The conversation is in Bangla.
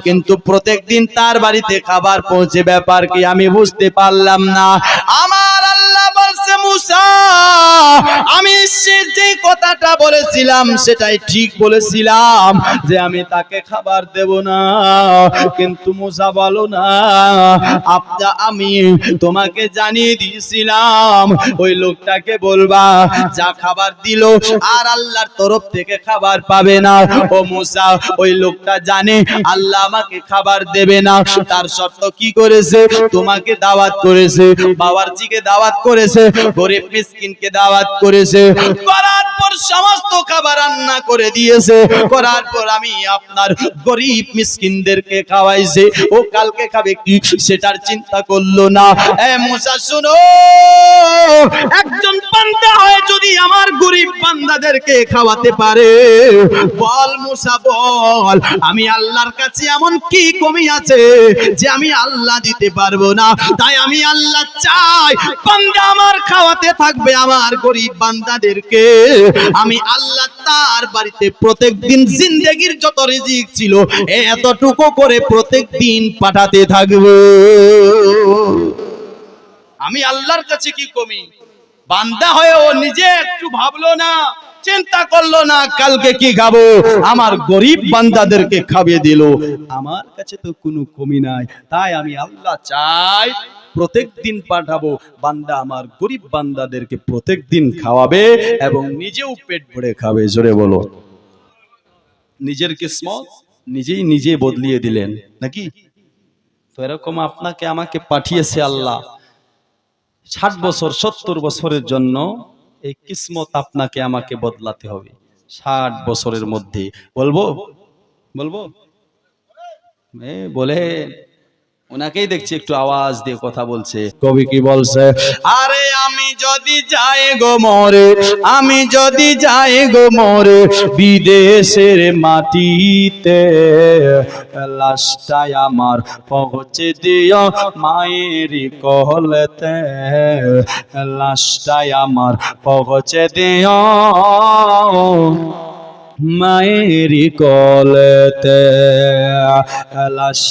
কিন্তু প্রত্যেকদিন তার বাড়িতে খাবার পৌঁছে ব্যাপার কি আমি বুঝতে পারলাম না। আমার আমি যে কথাটা বলেছিলাম, সেটাই ঠিক বলেছিলাম যে আমি তাকে খাবার দেব না। কিন্তু মুসা বলো না, আপনা আমি তোমাকে জানিয়ে দিয়েছিলাম, ওই লোকটাকে বলবা, যা খাবার দিল আর আল্লাহর তরফ থেকে খাবার পাবে না। ও মুসা ওই লোকটা জানে আল্লাহ আমাকে খাবার দেবে না। তার শর্ত কি করেছে? তোমাকে দাওয়াত করেছে বাবারজিকে দাওয়াত করেছে, গরিব মিসকিনকে দাওয়াত করেছে। করার পর সমস্ত খাবার রান্না করে দিয়েছে। করার পর আমি আপনার গরিব মিসকিনদেরকে খাওয়াইছে। ও কালকে খাবে কি সেটার চিন্তা করল না। এ মুসা, শুনো। হয় আমার গরিব বান্দাদেরকে খাওয়াতে পারে, বল মুসা, বল, আমি আল্লাহর কাছে এমন কি কমি আছে যে আমি আল্লাহ দিতে পারব না? তাই আমি আল্লাহ চাই বান্দা আমার খাওয়াতে থাকবে আমার গরিব বান্দাদেরকে। আমি আল্লাহ তার বাড়িতে প্রত্যেকদিন জিন্দেগির যত রিজিক ছিল, এতটুকু করে প্রত্যেকদিন পাঠাতে থাকব। আমি আল্লাহর কাছে কি কমি? বান্দা হয়ে ও নিজে একটু ভাবলো না, চিন্তা করল না, কালকে কি খাব? আমার গরিব বান্দাদেরকে খাবিয়ে দিল। আমার কাছে তো কোনো কমি নাই, তাই আমি আল্লাহ চাই প্রত্যেক দিন পাঠাবো। বান্দা আমার গরিব বান্দাদেরকে প্রত্যেক দিন খাওয়াবে এবং নিজেও পেট ভরে খাবে, জোরে বলো। নিজের কিসমত নিজেই নিজে বদলিয়ে দিলেন, নাকি? তো এরকম আপনাকে আমাকে পাঠিয়েছে আল্লাহ। ষাট বছর, সত্তর বছরের জন্য এই কিসমত আপনাকে আমাকে বদলাতে হবে। ষাট বছরের মধ্যে। বলব? বলব? বলে ওনাকেই দেখছি একটু আওয়াজ দিয়ে কথা বলছে। কবি কি বলছে? আরে আমি যদি যাই গো মরে আমি যদি যাই গো মরে বিদেশের মাটিতে লাশটাই আমার পৌঁছে দিও মায়ের কহলতে। লাশটাই আমার পৌঁছে দিও মায়ের কলতে লাশ